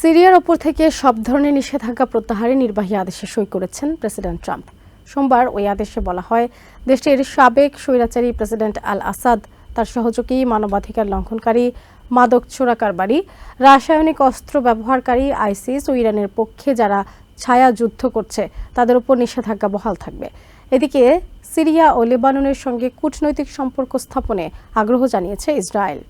সিরিয়ার ওপর থেকে সব ধরনের নিষেধাজ্ঞা প্রত্যাহারে নির্বাহী আদেশে সই করেছেন প্রেসিডেন্ট ট্রাম্প। সোমবার ওই আদেশে বলা হয়, দেশটির সাবেক স্বৈরাচারী প্রেসিডেন্ট আল আসাদ, তার সহযোগী, মানবাধিকার লঙ্ঘনকারী মাদক চোরাকারবারি, রাসায়নিক অস্ত্র ব্যবহারকারী আইসিস ও ইরানের পক্ষে যারা ছায়া যুদ্ধ করছে, তাদের উপর নিষেধাজ্ঞা বহাল থাকবে। এদিকে, সিরিয়া ও লেবাননের সঙ্গে কূটনৈতিক সম্পর্ক স্থাপনে আগ্রহ জানিয়েছে ইসরায়েল।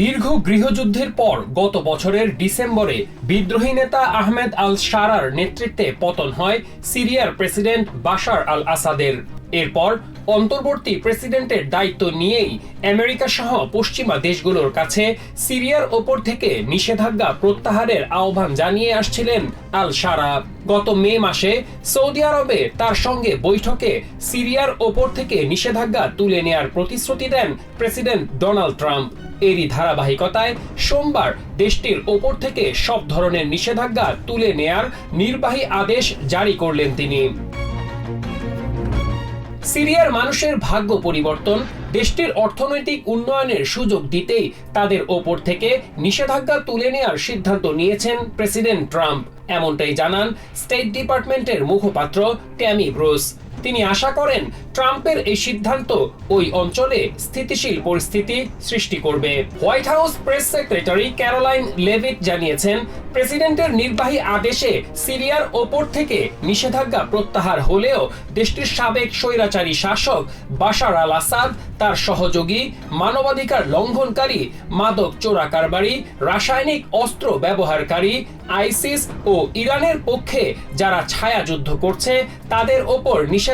দীর্ঘ গৃহযুদ্ধের পর গত বছরের ডিসেম্বরে বিদ্রোহী নেতা আহমেদ আল সারার নেতৃত্বে পতন হয় সিরিয়ার প্রেসিডেন্ট বাশার আল আসাদের। এরপর অন্তর্বর্তী প্রেসিডেন্টের দায়িত্ব নিয়েই আমেরিকা সহ পশ্চিমা দেশগুলোর কাছে সিরিয়ার ওপর থেকে নিষেধাজ্ঞা প্রত্যাহারের আহ্বান জানিয়ে আসছিলেন আল সারা। গত মে মাসে সৌদি আরবে তার সঙ্গে বৈঠকে সিরিয়ার ওপর থেকে নিষেধাজ্ঞা তুলে নেয়ার প্রতিশ্রুতি দেন প্রেসিডেন্ট ডোনাল্ড ট্রাম্প। এরই ধারাবাহিকতায় সোমবার দেশটির ওপর থেকে সব ধরনের নিষেধাজ্ঞা তুলে নেয়ার নির্বাহী আদেশ জারি করলেন তিনি। সিরিয়ার মানুষের ভাগ্য পরিবর্তন, দেশটির অর্থনৈতিক উন্নয়নের সুযোগ দিতেই তাদের ওপর থেকে নিষেধাজ্ঞা তুলে নেওয়ার সিদ্ধান্ত নিয়েছেন প্রেসিডেন্ট ট্রাম্প। এমনটাই জানান স্টেট ডিপার্টমেন্টের মুখপাত্র ট্যামি ব্রুস। তিনি আশা করেন ট্রাম্পের এই সিদ্ধান্ত ওই অঞ্চলে স্থিতিশীল পরিস্থিতি সৃষ্টি করবে। White House press secretary Caroline Leavitt জানিয়েছেন, প্রেসিডেন্টের নির্বাহী আদেশে সিরিয়ার ওপর থেকে নিষেধাজ্ঞা প্রত্যাহার হলেও দেশটির সাবেক স্বৈরাচারী শাসক বাশার আল আসাদ, তার সহযোগী, মানবাধিকার লঙ্ঘনকারী মাদক চোরাকারবারি, রাসায়নিক অস্ত্র ব্যবহারকারী, আইসিস ও ইরানের পক্ষে যারা ছায়া যুদ্ধ করছে, তাদের ওপর নিষেধাজ্ঞা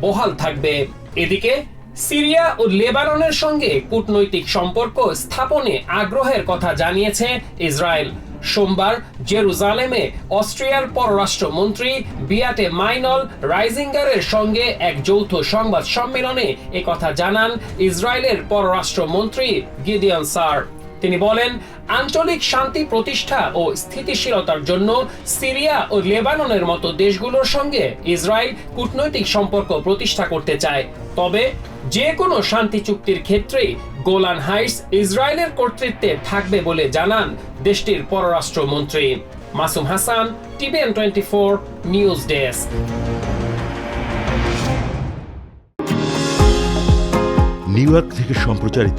বহাল থাকবে। এদিকে, সিরিয়া ও লেবাননের সঙ্গে কূটনৈতিক সম্পর্ক স্থাপনে আগ্রহের কথা জানিয়েছে ইসরায়েল। সোমবার জেরুজালেমে অস্ট্রিয়ার পররাষ্ট্রমন্ত্রী বিয়াটে মাইনল রাইজিঙ্গারের সঙ্গে এক যৌথ সংবাদ সম্মেলনে একথা জানান ইসরায়েলের পররাষ্ট্রমন্ত্রী গিদিয়ন সার তিনি বলেন, আঞ্চলিক শান্তি প্রতিষ্ঠা ও স্থিতিশীলতার জন্য সিরিয়া ও লেবাননের মতো দেশগুলোর সঙ্গে ইসরায়েল কূটনৈতিক সম্পর্ক প্রতিষ্ঠা করতে চায়। তবে যে কোনো শান্তি চুক্তির ক্ষেত্রেই গোলান হাইটস ইসরায়েলের কর্তৃত্বে থাকবে বলে জানান দেশটির পররাষ্ট্রমন্ত্রী। Masum Hasan, T V N twenty four news desk. New York থেকে সম্প্রচারিত